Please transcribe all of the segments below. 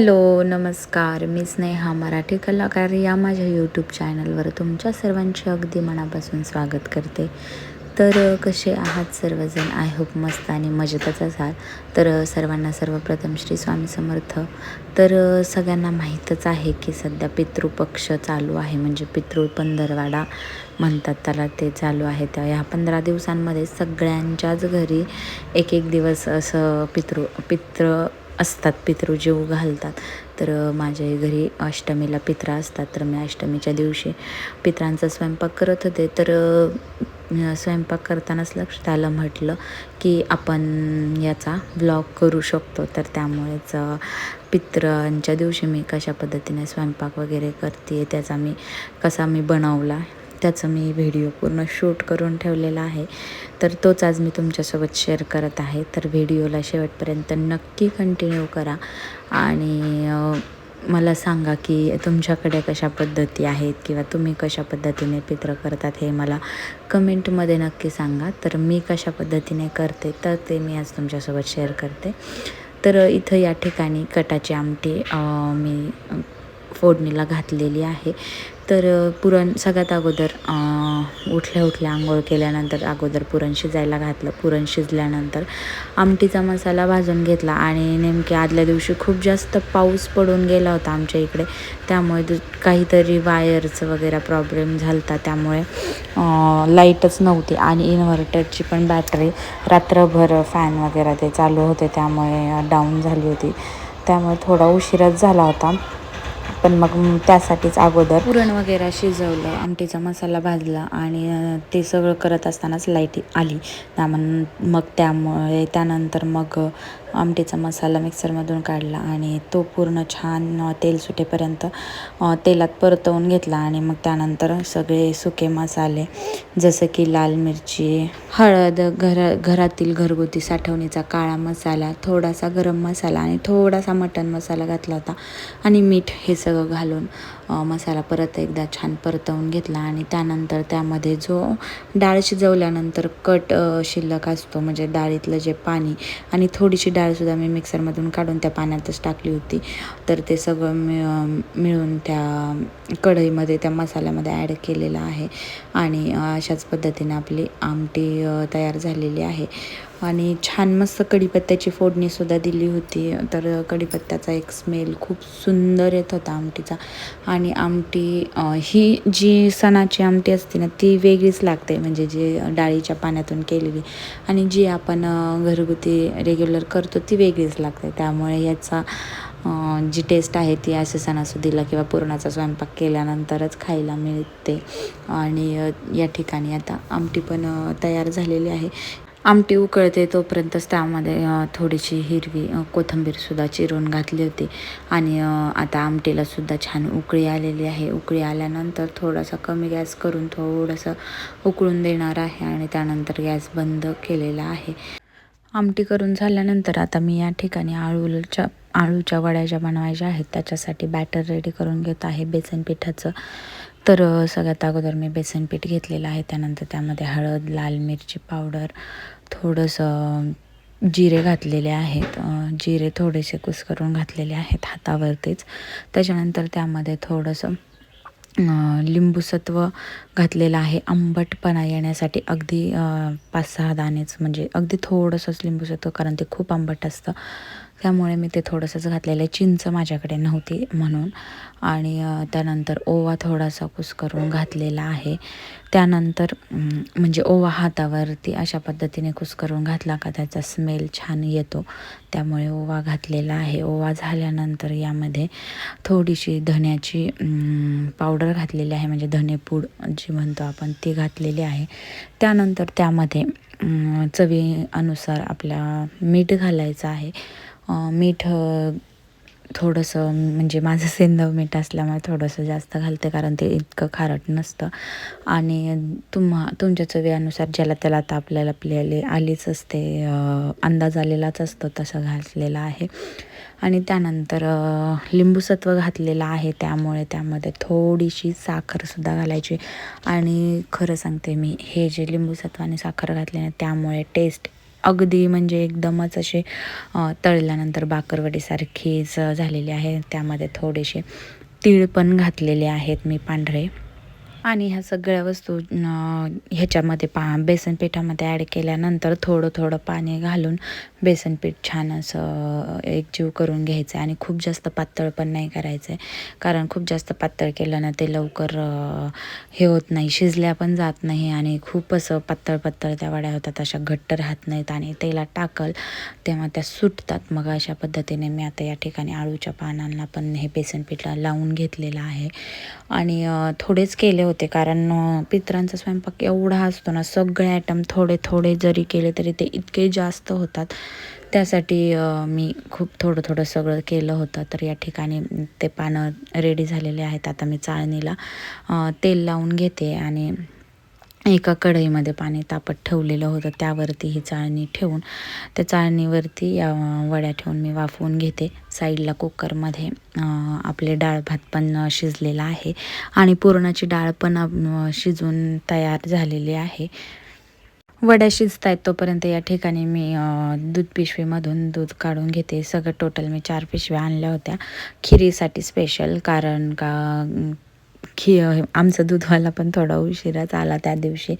Hello नमस्कार. मी स्नेहा मराठी कलाकार. या माझ्या यूट्यूब चॅनलवर तुमच्या सर्वांचे अगदी मनापासून स्वागत करते. तर कसे आहात सर्वजण? आय होप मस्त आणि मजेतच असाल. तर सर्वांना सर्वप्रथम श्री स्वामी समर्थ. तर सगळ्यांना माहीतच आहे की सध्या पितृपक्ष चालू आहे. म्हणजे पितृ पंधरवाडा म्हणतात त्याला ते चालू आहे. त्या ह्या पंधरा दिवसांमध्ये सगळ्यांच्याच घरी एक एक दिवस असं पितृ पितृ असतात पितृ जेवू घालतात. तर माझ्या घरी अष्टमीला पित्रा असतात. तर मी अष्टमीच्या दिवशी पित्रांचा स्वयंपाक करत होते. तर स्वयंपाक करतानाच लक्षात आलं म्हटलं की आपण याचा ब्लॉग करू शकतो. तर त्यामुळेच पित्रांच्या दिवशी मी कशा पद्धतीने स्वयंपाक वगैरे करते त्याचा मी कसा मी बनवला त्याचं मी व्हिडिओ पूर्ण शूट करून ठेवलेला आहे. तर तोच आज मी तुमच्यासोबत शेअर करत आहे. तर व्हिडिओला शेवटपर्यंत नक्की कंटिन्यू करा. आणि मला सांगा की तुमच्याकडे कशा पद्धती आहेत किंवा तुम्ही कशा पद्धतीने चित्र करतात हे मला कमेंटमध्ये नक्की सांगा. तर मी कशा पद्धतीने करते तर ते मी आज तुमच्यासोबत शेअर करते. तर इथं या ठिकाणी कटाची आमटी मी फोडणीला घातलेली आहे. तर पुरण सगळ्यात अगोदर उठल्या उठल्या आंघोळ केल्यानंतर अगोदर पुरण शिजायला घातलं. पुरण शिजल्यानंतर आमटीचा मसाला भाजून घेतला आणि नेमके आदल्या दिवशी खूप जास्त पाऊस पडून गेला होता आमच्या इकडे. त्यामुळे दु काहीतरी वायरचं वगैरे प्रॉब्लेम झाला होता त्यामुळे लाईटच नव्हती आणि इन्व्हर्टरची पण बॅटरी रात्रभर फॅन वगैरे ते चालू होते. त्यामुळे डाऊन झाली होती. त्यामुळे थोडा उशिराच झाला होता. पण मग त्यासाठीच अगोदर पुरण वगैरे शिजवलं आमटीचा मसाला भाजला आणि ते सगळं करत असतानाच लाइट आली. त्यामन मग त्यामुळे त्यानंतर मग आमटीचा मसाला मिक्सरमधून काढला आणि तो पूर्ण छान तेल सुटेपर्यंत तेलात परतवून घेतला आणि मग त्यानंतर सगळे सुके मसाले जसं की लाल मिरची हळद घर घरातील घरगुती साठवणीचा काळा मसाला थोडासा गरम मसाला आणि थोडासा मटण मसाला घातला होता आणि मीठ हे सगळं घालून मसाला परत एकदा छान परतवून घेतला आणि त्यानंतर त्यामध्ये जो डाळ शिजवल्यानंतर कट शिल्लक असतो म्हणजे डाळीतलं जे पाणी आणि थोडीशी डाळसुद्धा मी मिक्सरमधून काढून त्या पाण्यातच टाकली होती. तर ते सगळं मिळ मिळून त्या कढईमध्ये त्या मसाल्यामध्ये ॲड केलेलं आहे आणि अशाच पद्धतीने आपली आमटी तयार झालेली आहे. आणि छान मस्त कढीपत्त्याची फोडणीसुद्धा दिली होती. तर कढीपत्त्याचा एक स्मेल खूप सुंदर येत होता आमटीचा. आणि आमटी ही जी सणाची आमटी असते ना ती वेगळीच लागते. म्हणजे जी डाळीच्या पाण्यातून केलेली आणि जी आपण घरगुती रेग्युलर करतो ती वेगळीच लागते. त्यामुळे याचा जी टेस्ट आहे ती असे सणासुदीला किंवा पुरणाचा स्वयंपाक केल्यानंतरच खायला मिळते. आणि या ठिकाणी आता आमटी पण तयार झालेली आहे. आमटी उकळते तोपर्यंतच त्यामध्ये थोडीशी हिरवी कोथिंबीरसुद्धा चिरून घातली होती. आणि आता आमटीलासुद्धा छान उकळी आलेली आहे. उकळी आल्यानंतर थोडासा कमी गॅस करून थोडंसं उकळून देणार आहे आणि त्यानंतर गॅस बंद केलेला आहे. आमटी करून झाल्यानंतर आता मी या ठिकाणी आळूच्या आळूच्या वड्या ज्या बनवायच्या आहेत त्याच्यासाठी बॅटर रेडी करून घेत आहे. बेसन पिठाचं तर सगळ्यात अगोदर मी बेसन पीठ घेतलेलं आहे. त्यानंतर त्यामध्ये हळद लाल मिरची पावडर थोडंसं जिरे घातलेले आहेत. जिरे थोडेसे कुस्करून घातलेले आहेत हातावरतीच. त्याच्यानंतर त्यामध्ये थोडंसं लिंबूसत्व घातलेलं आहे. आंबटपणा येण्यासाठी अगदी पाच सहा दाणेच म्हणजे अगदी थोडंसंच लिंबूसत्व कारण ते खूप आंबट असतं. त्यामुळे मी ते थोडंसंच घातलेलं आहे. चिंच माझ्याकडे नव्हती म्हणून. आणि त्यानंतर ओवा थोडासा कुस्करून घातलेला आहे. त्यानंतर म्हणजे ओवा हातावरती अशा पद्धतीने कुस्करून घातला का त्याचा स्मेल छान येतो. त्यामुळे ओवा घातलेला आहे. ओवा झाल्यानंतर यामध्ये थोडीशी धण्याची पावडर घातलेली आहे. म्हणजे धनेपूड जी म्हणतो आपण ती घातलेली आहे. त्यानंतर त्यामध्ये अम, चवीनुसार आपल्या मीठ घालायचं आहे. मीठ थोडंसं म्हणजे माझं सेंधव मीठ असल्यामुळे थोडंसं जास्त घालते कारण ते इतकं खारट नसतं. आणि तुम्हा तुमच्या चवीनुसार ज्याला त्याला आता आपल्याला आपल्याला आलीच असते अंदाज आलेलाच असतो तसं घातलेला आहे. आणि त्यानंतर लिंबूसत्व घातलेलं आहे त्यामुळे त्यामध्ये थोडीशी साखरसुद्धा घालायची. आणि खरं सांगते मी हे जे लिंबूसत्व आणि साखर घातल्याने त्यामुळे टेस्ट अगदी म्हणजे एकदमच असे तळल्यानंतर बाकरवडीसारखीच झालेली आहे. त्यामध्ये थोडेसे तीळ पण घातलेले आहेत मी पांढरे. आणि ह्या सगळ्या वस्तू ह्याच्यामध्ये पा बेसन पिठामध्ये ॲड केल्यानंतर थोडं थोडं पाणी घालून बेसन पीठ छान असं एकजीव करून घ्यायचं आहे आणि खूप जास्त पातळ पण नाही करायचं आहे कारण खूप जास्त पातळ केलं ना ते लवकर हे होत नाही शिजल्या पण जात नाही आणि खूप असं पातळ पातळ त्या वड्या होतात अशा घट्ट राहत नाहीत आणि तेला टाकल तेव्हा त्या सुटतात. मग अशा पद्धतीने मी आता या ठिकाणी आळूच्या पानांना पण हे बेसन पीठला लावून घेतलेलं आहे. आणि थोडेच केले होते. कारण पित्रांचा स्वयंपाक एवढा असतो ना सगळे आयटम थोडे थोडे जरी केले तरी ते इतके जास्त होतात. त्यासाठी मी खूप थोडं थोडं सगळं केलं होतं. तर या ठिकाणी ते पानं रेडी झालेले आहेत. आता मी चाळणीला तेल लावून घेते आणि एका कढईमध्ये पाणी तापत ठेवलेलं होतं. त्यावरती ही चाळणी ठेवून त्या चाळणीवरती या वड्या ठेवून मी वाफवून घेते. साईडला कुकरमध्ये आपले डाळ भात पण शिजलेला आहे आणि पुरणाची डाळ पण शिजून तयार झालेली आहे. वड्या शिजत आहेत तोपर्यंत या ठिकाणी मी दूध पिशवीमधून दूध काढून घेते. सगळं टोटल मी चार पिशव्या आणल्या होत्या. खिरीसाठी स्पेशल कारण का खी आमचं दूधवाला पण थोडा उशिराच आला त्या दिवशी.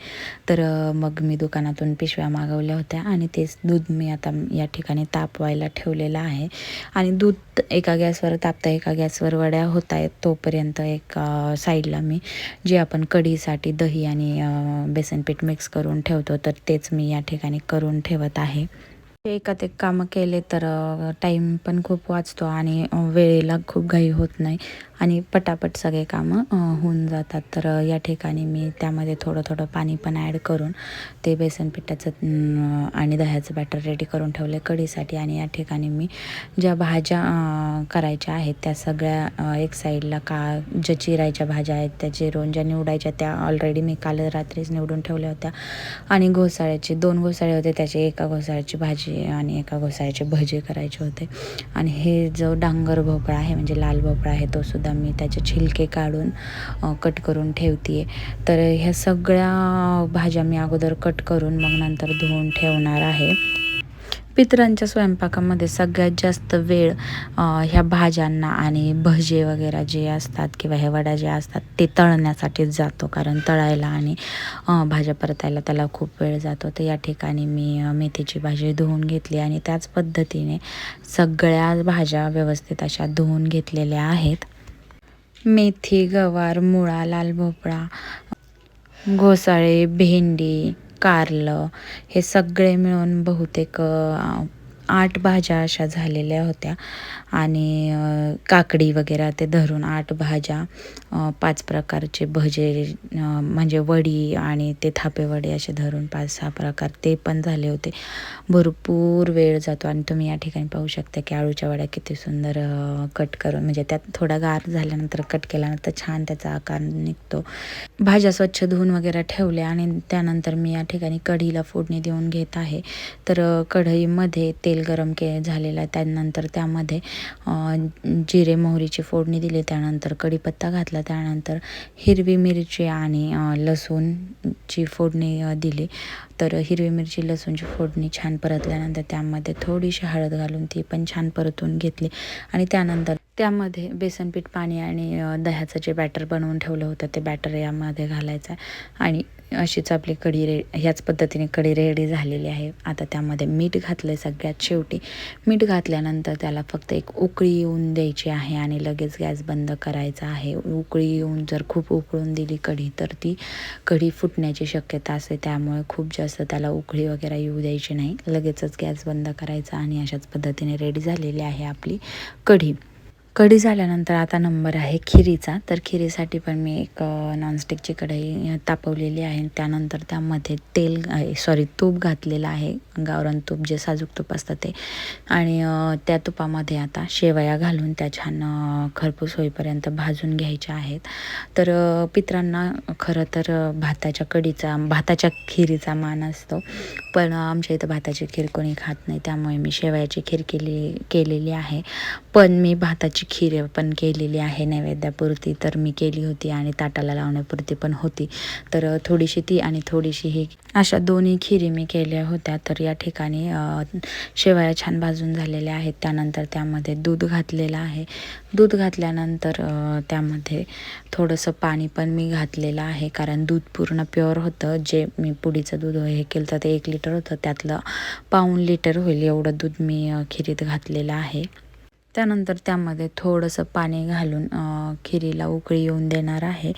तर मग मी दुकानातून पिशव्या मागवल्या होत्या आणि तेच दूध मी आता या ठिकाणी तापवायला ठेवलेलं आहे. आणि दूध एका गॅसवर तापता एका गॅसवर वड्या होत आहेत तोपर्यंत एक साईडला मी जे आपण कढीसाठी दही आणि बेसनपीठ मिक्स करून ठेवतो तर तेच मी या ठिकाणी करून ठेवत आहे. एकात एक कामं केले तर टाईम पण खूप वाचतो आणि वेळेला खूप घाई होत नाही. आणि पटापट सगळे कामं होऊन जातात. तर या ठिकाणी मी त्यामध्ये थोडं थोडं पाणी पण ॲड करून ते बेसन पिठाचं आणि दह्याचं बॅटर रेडी करून ठेवले कढीसाठी. आणि या ठिकाणी मी ज्या भाज्या करायच्या आहेत त्या सगळ्या एक साईडला का ज्या चिरायच्या भाज्या आहेत त्या चिरून ज्या निवडायच्या त्या ऑलरेडी मी काल रात्रीच निवडून ठेवल्या होत्या. आणि घोसाळ्याचे दोन घोसाळे होते. त्याचे एका घोसाळ्याची भाजी आणि एका घोसाळ्याचे भजे करायचे होते. आणि हे जो डांगर भोपळा आहे म्हणजे लाल भोपळा आहे तो सुद्धा मी त्याचे छिलके काढून कट करून ठेवते तर ह्या सगळ्या भाज्या मी अगोदर कट करून मग नंतर धुवून ठेवणार आहे. पितरांच्या स्वयंपाकामध्ये सगळ्यात जास्त वेळ ह्या भाज्यांना आणि भजे वगैरे जे असतात किंवा ह्या वड्या ज्या असतात ते तळण्यासाठीच जातो. कारण तळायला आणि भाज्या परतायला त्याला खूप वेळ जातो. तर या ठिकाणी मी मेथीची भाजी धुवून घेतली आणि त्याच पद्धतीने सगळ्या भाज्या व्यवस्थित अशा धुवून घेतलेल्या आहेत. मेथी गवार मुळा लाल भोपळा घोसाळे भेंडी कारलं हे सगळे मिळून बहुतेक आठ भाज्या अशा झालेल्या होत्या. आणि काकडी वगैरे ते धरून आठ भाज्या पाच प्रकारचे भजे म्हणजे वडी आणि ते थापे वडे असे धरून पाच सहा प्रकार ते पण झाले होते. भरपूर वेळ जातो आणि तुम्ही या ठिकाणी पाहू शकता की आळूच्या वड्या किती सुंदर कट करून म्हणजे त्यात थोडा गार झाल्यानंतर कट केल्यानंतर छान त्याचा आकार निघतो. भाज्या स्वच्छ धुवून वगैरे ठेवल्या आणि त्यानंतर मी या ठिकाणी कढीला फोडणी देऊन घेत आहे. तर कढईमध्ये तेल गरम के झालेलं आहे. त्यानंतर त्यामध्ये जिरे मोहरीची फोडणी दिली. त्यानंतर कढीपत्ता घातला. त्यानंतर हिरवी मिरची आणि लसूणची फोडणी दिली. तर हिरवी मिरची लसूणची फोडणी छान परतल्यानंतर त्यामध्ये थोडीशी हळद घालून ती पण छान परतून घेतली. आणि त्यानंतर त्यामध्ये बेसनपीठ पाणी आणि दह्याचं जे बॅटर बनवून ठेवलं होतं ते बॅटर यामध्ये घालायचं. आहे आणि अशीच आपली कढी रे ह्याच पद्धतीने कढी रेडी झालेली आहे. आता त्यामध्ये मीठ घातलं आहे सगळ्यात शेवटी. मीठ घातल्यानंतर त्याला फक्त एक उकळी येऊन द्यायची आहे आणि लगेच गॅस बंद करायचा आहे. उकळी येऊन जर खूप उकळून दिली कढी तर ती कढी फुटण्याची शक्यता असते. त्यामुळे खूप जास्त त्याला उकळी वगैरे येऊ द्यायची नाही. लगेचच गॅस बंद करायचा आणि अशाच पद्धतीने रेडी झालेली आहे आपली कढी. कढी झाल्यानंतर आता नंबर आहे खिरीचा. तर खिरीसाठी पण मी एक नॉनस्टिकची कढई तापवलेली आहे. त्यानंतर त्यामध्ये तेल सॉरी तूप घातलेलं आहे. गावरान तूप जे साजूक तूप असतं ते. आणि त्या तुपामध्ये आता शेवया घालून त्या छान खरपूस होईपर्यंत भाजून घ्यायच्या आहेत. तर पित्रांना पितरांना खरं तर भाताच्या कढीचा भाताच्या खिरीचा मान असतो. पण आमच्या इथं भाताची खीर कोणी खात नाही. त्यामुळे मी शेवयाची खीर केली केलेली आहे. पण मी भाताची खीर पण केलेली आहे नैवेद्यापुरती तर मी केली होती आणि ताटाला लावण्यापुरती पण होती. तर थोडीशी ती आणि थोडीशी ही अशा दोन्ही खिरी मी केल्या होत्या. तर या ठिकाणी शेवया छान भाजून झालेल्या आहेत. त्यानंतर त्यामध्ये दूध घातलेलं आहे. दूध घातल्यानंतर त्यामध्ये थोडंसं पाणी पण मी घातलेलं आहे कारण दूध पूर्ण प्युअर होतं. जे मी पुडीचं दूध हे केलं तर ते एक लिटर होतं. त्यातलं पाऊण लिटर होईल एवढं दूध मी खिरीत घातलेलं आहे. त्यानंतर त्यामध्ये थोडंसं पाणी घालून खिरीला उकळी येऊन देणार आहे.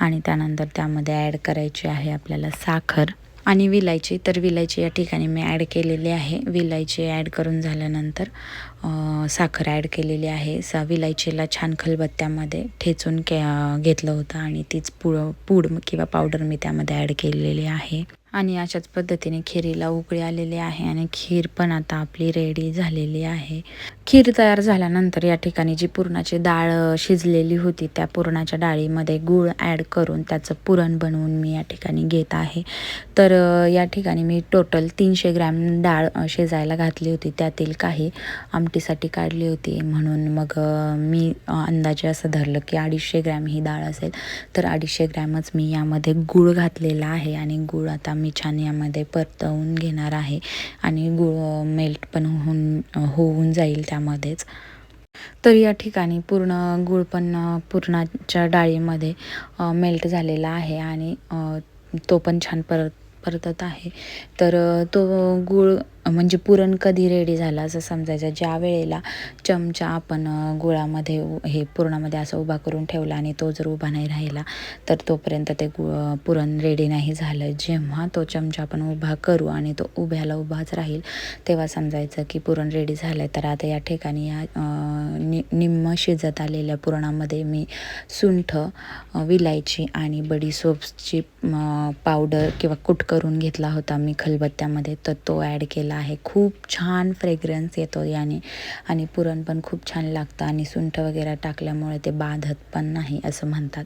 आणि त्यानंतर त्यामध्ये ॲड करायची आहे आपल्याला साखर. आणि विलायची तर विलायची या ठिकाणी मी ॲड केलेली आहे. विलायची ॲड करून झाल्यानंतर साखर ॲड केलेली आहे. सा विलायचीला छान खलबत्त्यामध्ये ठेचून के घेतलं होतं. आणि तीच पूड पूड किंवा पावडर मी त्यामध्ये ॲड केलेली आहे. आणि अशाच पद्धतीने खिरीला उकळी आलेली आहे आणि खीर पण आता आपली रेडी झालेली आहे. खीर तयार झाल्यानंतर या ठिकाणी जी पुरणाची डाळ शिजलेली होती त्या पुरणाच्या डाळीमध्ये गूळ ॲड करून त्याचं पुरण बनवून मी या ठिकाणी घेत आहे. तर या ठिकाणी मी टोटल तीनशे ग्रॅम डाळ शिजायला घातली होती. त्यातील काही आमटीसाठी काढली होती. म्हणून मग मी अंदाजे असं धरलं की अडीचशे ग्रॅम ही डाळ असेल. तर अडीचशे ग्रॅमच मी यामध्ये गूळ घातलेला आहे आणि गूळ आता मी छान यामध्ये परतवून घेणार आहे आणि गूळ मेल्ट पण होऊन होऊन जाईल त्यामध्येच. तर या ठिकाणी पूर्ण गूळ पण पूर्णाच्या पुरणाच्या डाळीमध्ये मेल्ट झालेला आहे आणि तो पण छान परत परतत आहे. तर तो गूळ म्हणजे पुरण कधी रेडी झालं असं समजायचं? ज्या वेळेला चमचा आपण गुळामध्ये उ- हे पुरणामध्ये असं उभा करून ठेवला आणि तो जर उभा नाही राहिला तर तोपर्यंत ते गु पुरण रेडी नाही झालं. जेव्हा तो चमचा आपण उभा करू आणि तो उभ्याला उभाच राहील तेव्हा समजायचं की पुरण रेडी झालं आहे तर आता या ठिकाणी या नि निम्म शिजत आलेल्या पुरणामध्ये मी सुंठ विलायची आणि बडीसोपची अ, पावडर किंवा कुट करून घेतला होता मी खलबत्त्यामध्ये. तर तो ॲड केला आहे. खूप छान फ्रेग्रन्स येतो याने. आणि पुरण पण खूप छान लागतं. आणि सुंठ वगैरे टाकल्यामुळे ते बाधत पण नाही असं म्हणतात.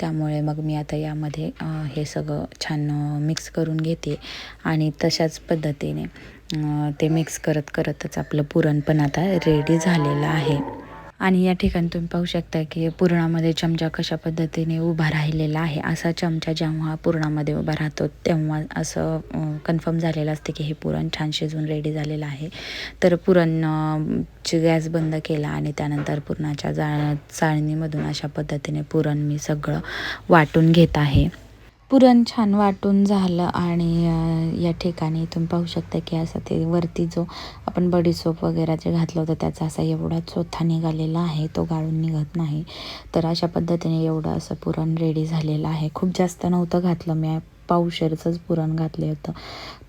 त्यामुळे मग मी आता यामध्ये हे सगळं छान मिक्स करून घेते. आणि तशाच पद्धतीने ते मिक्स करत करतच आपलं पुरण पण आता रेडी झालेलं आहे. आणि या ठिकाणी तुम्ही पाहू शकता की पुरणामध्ये चमचा कशा पद्धतीने उभा राहिलेला आहे असा चमचा जेव्हा पुरणामध्ये उभा राहतो तेव्हा असं कन्फर्म झालेलं असते की हे पुरण छान शिजून रेडी झालेलं आहे. तर पुरण ची गॅस बंद केला आणि त्यानंतर पुरणाच्या जा चाळणीमधून अशा पद्धतीने पुरण मी सगळं वाटून घेत आहे. पुरण छान वाटून झालं आणि या ठिकाणी तुम्ही पाहू शकता की असं ते वरती जो आपण बडीसोप वगैरे जे घातलं होतं त्याचा असा एवढा चोथा निघालेला आहे तो गाळून निघत नाही. तर अशा पद्धतीने एवढं असं पुरण रेडी झालेलं आहे. खूप जास्त नव्हतं घातलं मी. पावशेरचंच पुरण घातले होतं.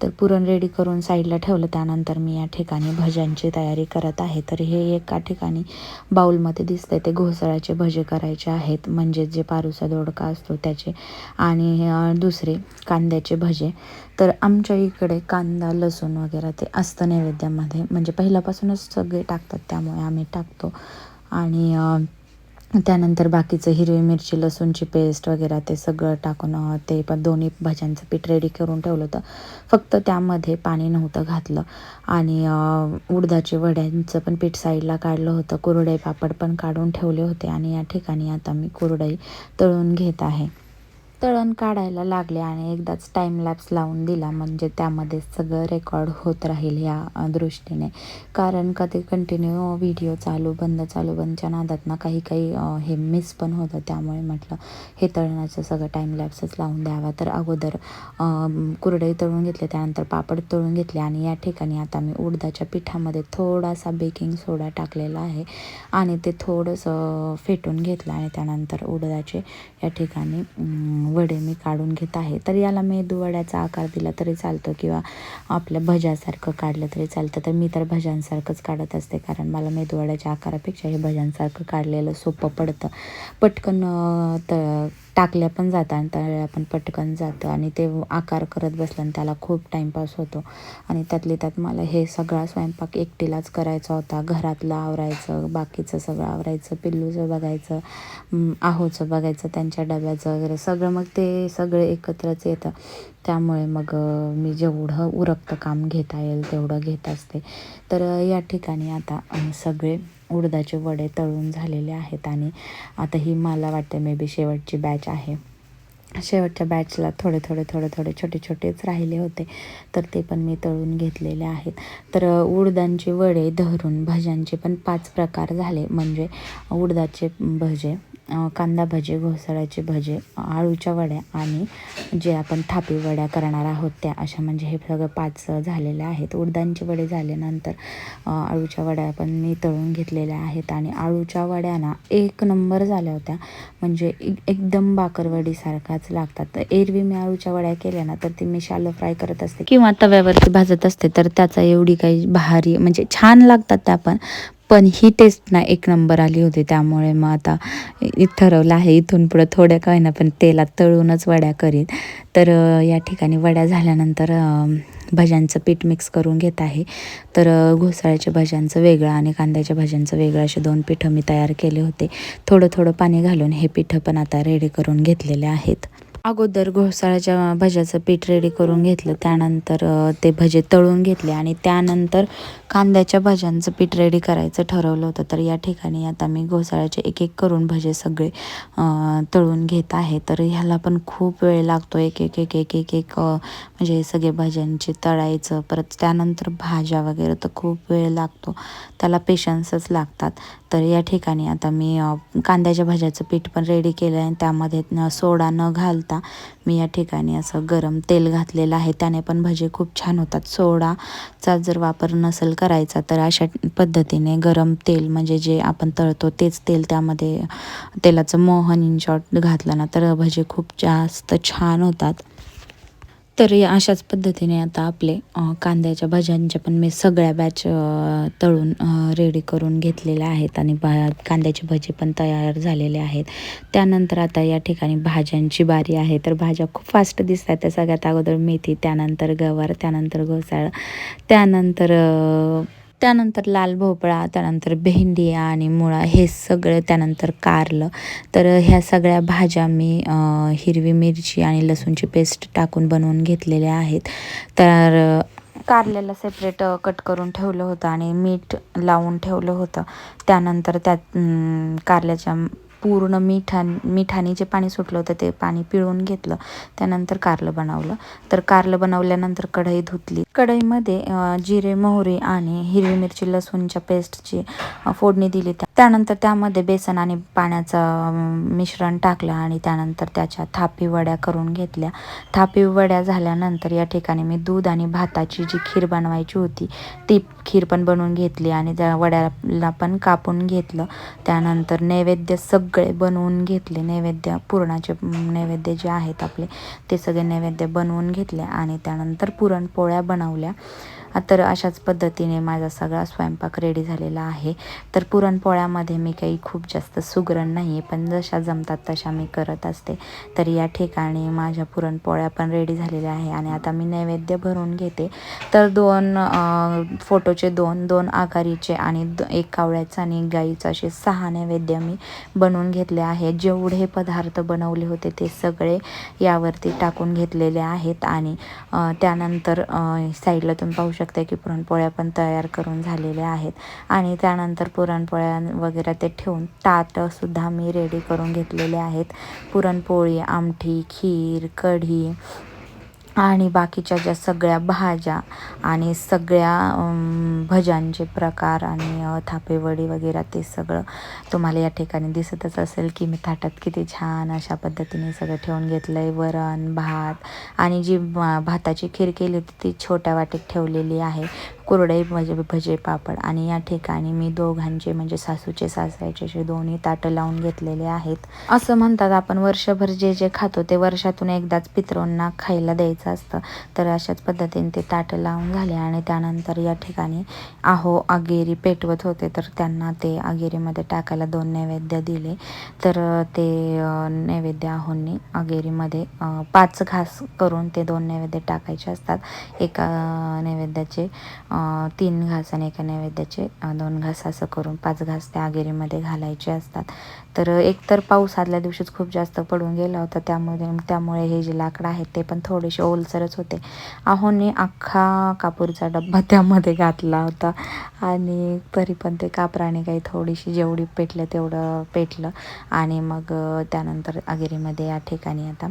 तर पुरण रेडी करून साईडला ठेवलं. त्यानंतर मी या ठिकाणी भज्यांची तयारी करत आहे. तर हे एका ठिकाणी बाऊलमध्ये दिसतंय. ते घोसळाचे भजे करायचे आहेत. म्हणजे जे पारूचा दोडका असतो त्याचे. आणि दुसरे कांद्याचे भजे. तर आमच्या इकडे कांदा लसूण वगैरे ते असतं नैवेद्यामध्ये. म्हणजे पहिल्यापासूनच सगळे टाकतात. त्यामुळे आम्ही टाकतो. आणि त्यानंतर बाकीचं हिरवी मिरची लसूणची पेस्ट वगैरे ते सगळं टाकून ते पण दोन्ही भाज्यांचं पीठ रेडी करून ठेवलं होतं. फक्त त्यामध्ये पाणी नव्हतं घातलं. आणि उडदाचे वड्यांचं पण पीठ साईडला काढलं होतं. कुरडई पापड पण काढून ठेवले होते. आणि या ठिकाणी आता मी कुरडई तळून घेत आहे. तळण काढायला लागले आणि एकदाच टाईम लॅप्स लावून दिला. म्हणजे त्यामध्ये सगळं रेकॉर्ड होत राहील ह्या दृष्टीने. कारण कधी कंटिन्यू व्हिडिओ चालू बंद चालू बंदच्या नादात ना काही काही हे मिस पण होतं. त्यामुळे म्हटलं हे तळणाचं सगळं टाईम लॅप्सच लावून द्यावा. तर अगोदर कुरडे कुरडई तळून घेतले त्यानंतर पापड तळून घेतले आणि या ठिकाणी आता मी उडदाच्या पिठामध्ये थोडासा बेकिंग सोडा टाकलेला आहे आणि ते थोडंसं फेटून घेतलं आणि त्यानंतर उडदाचे या ठिकाणी वडे मी काढून घेत आहे. तर याला मेदू वड्याचा आकार दिला तरी चालतो किंवा आपल्या भज्यासारखं काढलं तरी चालतं. तर मी तर भज्यांसारखंच काढत असते कारण मला मेदू वड्याच्या आकारापेक्षा हे भज्यांसारखं काढलेलं सोपं पडतं. पटकन तर टाकल्या पण जातं आणि तळल्या पण पटकन जातं आणि ते आकार करत बसलं आणि त्याला खूप टाईमपास होतो. आणि त्यातले त्यात मला हे सगळा स्वयंपाक एकटीलाच करायचा होता. घरातलं आवरायचं बाकीचं सगळं आवरायचं पिल्लूचं बघायचं आहोचं बघायचं त्यांच्या डब्याचं वगैरे सगळं. मग ते सगळं एकत्रच येतं. त्यामुळे मग मी जेवढं उरकतं काम घेता येईल तेवढं घेत असते. तर या ठिकाणी आता सगळे उडदाचे वडे तळून झालेले आहेत आणि आता ही मला वाटते मे बी शेवटची बॅच आहे. शेवटच्या बॅचला थोडे थोडे थोडे थोडे छोटे छोटेच राहिले होते तर ते पण मी तळून घेतलेले आहेत. तर उडदांचे वडे धरून भज्यांचे पण पाच प्रकार झाले. म्हणजे उडदाचे भजे कांदा भजे घोसाळ्याचे भजे आळूच्या वड्या आणि जे आपण थापी वड्या करणार आहोत त्या अशा म्हणजे हे सगळं पाच झालेले आहेत. उडदांचे वडे झाल्यानंतर आळूच्या वड्या पण मी तळून घेतलेल्या आहेत आणि आळूच्या वड्या ना एक नंबर झाल्या होत्या. म्हणजे एक- एकदम बाकरवडीसारखाच लागतात. तर एरवी मी आळूच्या वड्या केल्या ना तर ती मी शालो फ्राय करत असते किंवा तव्यावरती भाजत असते तर त्याचा एवढी काही भारी म्हणजे छान लागतात त्या पण. पण ही टेस्ट ना एक नंबर आली होती त्यामुळे मग आता ठरवलं आहे. इथून पुढं थोड्या काही ना पण तेलात तळूनच वड्या करीन. तर या ठिकाणी वड्या झाल्यानंतर भज्यांचं पीठ मिक्स करून घेत आहे. तर घोसाळ्याच्या भज्यांचं वेगळं आणि कांद्याच्या भज्यांचं वेगळं असे दोन पिठं मी तयार केले होते. थोडं थोडं पाणी घालून हे पिठं पण आता रेडी करून घेतलेले आहेत. अगोदर घोसाळ्याच्या भज्याचं पीठ रेडी करून घेतलं. त्यानंतर ते भजे तळून घेतले आणि त्यानंतर कांद्याच्या भज्यांचं पीठ रेडी करायचं ठरवलं होतं. तर या ठिकाणी आता मी घोसाळ्याचे एक एक करून भजे सगळे तळून घेत आहे. तर ह्याला पण खूप वेळ लागतो. एक एक एक एक एक एक म्हणजे सगळे भाज्यांचे तळायचं परत त्यानंतर भाज्या वगैरे तर खूप वेळ लागतो. त्याला पेशन्सच लागतात. तर या ठिकाणी आता मी कांद्याच्या भाज्याचं पीठ पण रेडी केलं आहे आणि त्यामध्ये सोडा न घालता मी या ठिकाणी असं गरम तेल घातलेलं आहे. त्याने पण भजे खूप छान होतात. सोडाचा जर वापर नसेल करायचा तर अशा पद्धतीने गरम तेल म्हणजे जे आपण तळतो तेच तेल त्यामध्ये तेलाचं मोहन इन शॉर्ट घातलं ना तर भजे खूप जास्त छान होतात. तर अशाच पद्धतीने आता आपले कांद्याच्या भज्यांच्या पण मी सगळ्या बॅच तळून रेडी करून घेतलेल्या आहेत आणि भा कांद्याचे भजे पण तयार झालेले आहेत. त्यानंतर आता या ठिकाणी भाज्यांची बारी आहे. तर भाज्या खूप फास्ट दिसत आहेत. त्या सगळ्यात अगोदर मेथी त्यानंतर गवार त्यानंतर घोसाळ त्यानंतर त्यानंतर लाल भोपळा त्यानंतर भेंडी आणि मुळा हे सगळं त्यानंतर कारलं. तर ह्या सगळ्या भाज्या मी हिरवी मिरची आणि लसूणची पेस्ट टाकून बनवून घेतलेल्या आहेत. तर कारल्याला सेपरेट कट करून ठेवलं होतं आणि मीठ लावून ठेवलं होतं. त्यानंतर त्यात कारल्याच्या पूर्ण मिठा मिठाने जे पाणी सुटलं होतं ते पाणी पिळून घेतलं. त्यानंतर कारलं बनवलं. तर कारलं बनवल्यानंतर कढई धुतली. कढईमध्ये जिरे मोहरी आणि हिरवी मिरची लसूणच्या पेस्टची फोडणी दिली. त्यानंतर त्यामध्ये बेसन आणि पाण्याचं मिश्रण टाकलं आणि त्यानंतर त्याच्या थापी वड्या करून घेतल्या. थापी वड्या झाल्यानंतर या ठिकाणी मी दूध आणि भाताची जी खीर बनवायची होती ती खीर पण बनवून घेतली आणि त्या वड्याला पण कापून घेतलं. त्यानंतर नैवेद्य सगळं बनवून घेतले नैवेद्य पुरणाचे नैवेद्य जे आहेत आपले ते सगळे नैवेद्य बनवून घेतले आणि त्यानंतर पुरणपोळ्या बनवल्या. तर अशाच पद्धतीने माझा सगळा स्वयंपाक रेडी झालेला आहे. तर पुरणपोळ्यामध्ये मी काही खूप जास्त सुगरण नाही आहे पण जशा जमतात तशा मी करत असते. तर या ठिकाणी माझ्या पुरणपोळ्या पण रेडी झालेल्या आहे आणि आता मी नैवेद्य भरून घेते. तर दोन फोटोचे दोन दोन आकारीचे आणि द- एक कावळ्याचं आणि एक गाईचं असे सहा नैवेद्य मी बनवून घेतले आहे जेवढे पदार्थ बनवले होते ते सगळे यावरती टाकून घेतलेले आहेत आणि त्यानंतर साईडला तुम्ही पाहू शकता की पुरणपोळ्या पण तयार करून झालेल्या आहेत. आणि त्यानंतर पुरणपोळ्या वगैरे ते ठेवून ताटंसुद्धा मी रेडी करून घेतलेले आहेत. पुरणपोळी आमटी खीर कढी आणि बाकीच्या ज्या सगळ्या भाज्या आणि सगळ्या भज्यांचे प्रकार आणि थापेवडी वगैरे ते सगळं तुम्हाला या ठिकाणी दिसतच असेल की मी ताटात किती छान अशा पद्धतीने सगळं ठेवून घेतलं आहे वरण भात आणि जी भा- भाताची खीर केली होती ती छोट्या वाटेत ठेवलेली आहे. कुरडई भजे भजे पापड आणि या ठिकाणी मी दोघांचे म्हणजे सासूचे सासऱ्याचे असे दोन्ही ताटं लावून घेतलेले आहेत. असं म्हणतात आपण वर्षभर जे जे खातो ते वर्षातून एकदाच पितरांना खायला द्यायचं असतं. तर अशाच पद्धतीने ते ताटं लावून झाले आणि त्यानंतर या ठिकाणी आहो अगेरी पेटवत होते. तर त्यांना ते अगेरीमध्ये टाकायला दोन नैवेद्य दिले. तर ते नैवेद्य आहोंनी अगेरीमध्ये पाच घास करून ते दोन नैवेद्य टाकायचे असतात. एका नैवेद्याचे तीन घास आणि एका नैवेद्याचे दोन घास असं करून पाच घास त्या आगेरीमध्ये घालायचे असतात. तर एकतर पाऊस आदल्या दिवशीच खूप जास्त पडून गेला होता त्यामुळे त्यामुळे हे जे लाकडं आहेत ते पण थोडेसे ओलसरच होते. आहोने अख्खा कापूरचा डब्बा त्यामध्ये घातला होता. आणि तरी पण ते कापराने काही थोडीशी जेवढी पेटलं तेवढं पेटलं. आणि मग त्यानंतर अगिरीमध्ये या ठिकाणी आता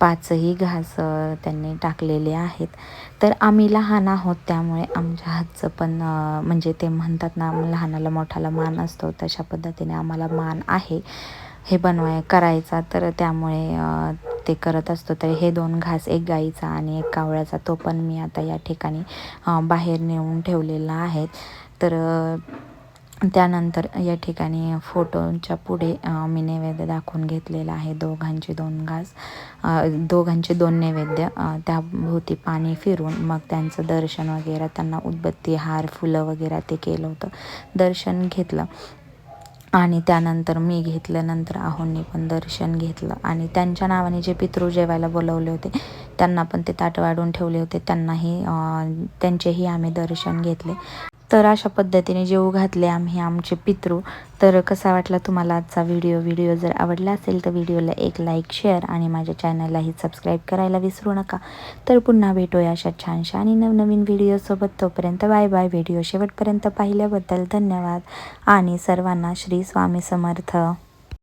पाचही घास त्यांनी टाकलेले आहेत. तर आम्ही लहान आहोत त्यामुळे आमच्या हातचं पण म्हणजे ते म्हणतात ना लहानाला मोठाला मान असतो तशा पद्धतीने आम्हाला मान आहे. हे बनवाय करायचा तर त्यामुळे ते करत असतो. तर हे दोन घास एक गाईचा आणि एक कावळ्याचा तो पण मी आता या ठिकाणी बाहेर नेऊन ठेवलेला आहे. तर त्यानंतर या ठिकाणी फोटोच्या पुढे मी नैवेद्य दाखवून घेतलेला आहे. दोघांचे दोन घास दोघांचे दोन नैवेद्य त्याभोवती पाणी फिरून मग त्यांचं दर्शन वगैरे त्यांना उदबत्ती हार फुलं वगैरे ते केलं होतं. दर्शन घेतलं आणि त्यानंतर मी घेतल्यानंतर आहोंनी पण दर्शन घेतलं. आणि त्यांच्या नावाने जे पितृ जेवायला बोलवले होते त्यांना पण ते ताट वाढून ठेवले होते. त्यांनाही त्यांचेही आम्ही दर्शन घेतले. तर अशा पद्धतीने जेवू घातले आम्ही आमचे पितृ. तर कसा वाटला तुम्हाला आजचा व्हिडिओ व्हिडिओ जर आवडला असेल तर व्हिडिओला एक लाईक शेअर आणि माझ्या चॅनललाही सबस्क्राईब करायला विसरू नका. तर पुन्हा भेटूया अशा छानशा आणि नवनवीन व्हिडिओसोबत तोपर्यंत बाय बाय व्हिडिओ शेवटपर्यंत पाहिल्याबद्दल धन्यवाद. आणि सर्वांना श्री स्वामी समर्थ.